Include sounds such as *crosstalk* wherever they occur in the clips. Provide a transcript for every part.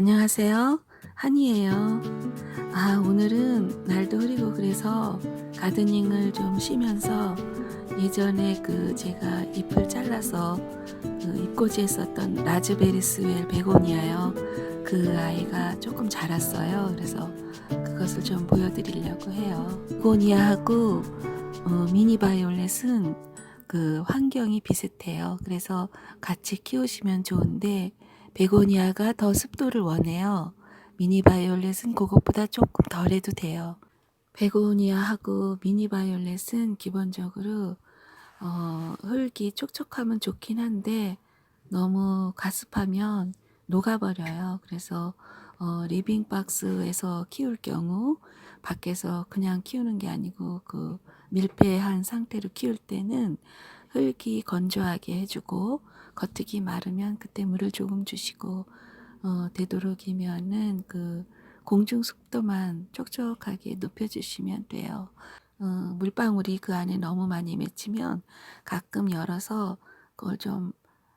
안녕하세요. 한이에요. 아, 오늘은 날도 흐리고 그래서 가드닝을 좀 쉬면서 예전에 그 제가 잎을 잘라서 그 잎꽂이에 썼던 라즈베리스웰 베고니아요. 그 아이가 조금 자랐어요. 그래서 그것을 좀 보여드리려고 해요. 베고니아하고 어, 미니 바이올렛은 그 환경이 비슷해요. 그래서 같이 키우시면 좋은데 베고니아가 더 습도를 원해요. 미니 바이올렛은 그것보다 조금 덜 해도 돼요. 베고니아하고 미니 바이올렛은 기본적으로 어, 흙이 촉촉하면 좋긴 한데 너무 가습하면 녹아버려요. 그래서 어, 리빙 박스에서 키울 경우 밖에서 그냥 키우는 게 아니고 그 밀폐한 상태로 키울 때는 흙이 건조하게 해주고 겉흙이 마르면 그때 물을 조금 주시고 어, 되도록이면은 그 공중 습도만 촉촉하게 높여주시면 돼요. 어, 물방울이 그 안에 너무 많이 맺히면 가끔 열어서 그걸 좀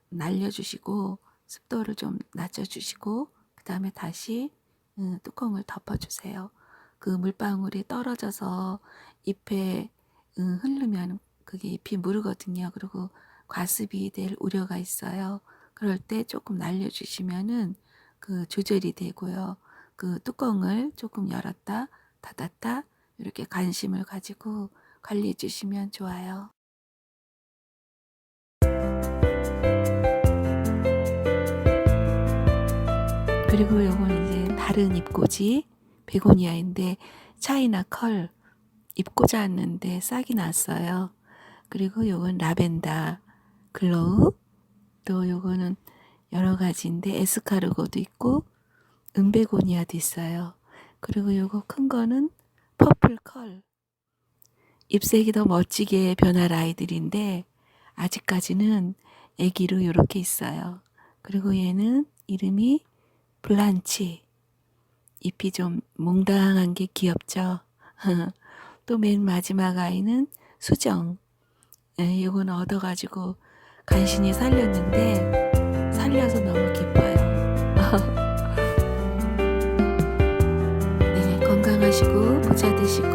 날려주시고 습도를 좀 낮춰주시고 그 다음에 다시 음, 뚜껑을 덮어주세요. 그 물방울이 떨어져서 잎에 음, 흐르면 그게 잎이 무르거든요. 그리고 과습이 될 우려가 있어요. 그럴 때 조금 날려주시면은 그 조절이 되고요. 그 뚜껑을 조금 열었다 닫았다 이렇게 관심을 가지고 관리해 주시면 좋아요. 그리고 요건 이제 다른 잎꽂이 베고니아인데 차이나 컬 잎 꽂았는데 싹이 났어요. 그리고 요건 라벤더 글로우 또 요거는 여러 가지인데 에스카르고도 있고 은베고니아도 있어요. 그리고 요거 큰 거는 퍼플 컬 잎색이 더 멋지게 변할 아이들인데 아직까지는 애기로 요렇게 있어요. 그리고 얘는 이름이 블란치 잎이 좀 몽당한 게 귀엽죠. *laughs* 또 맨 마지막 아이는 수정 예, 이건 얻어가지고 간신히 살렸는데 살려서 너무 기뻐요. *laughs* 네, 건강하시고 부자 되시고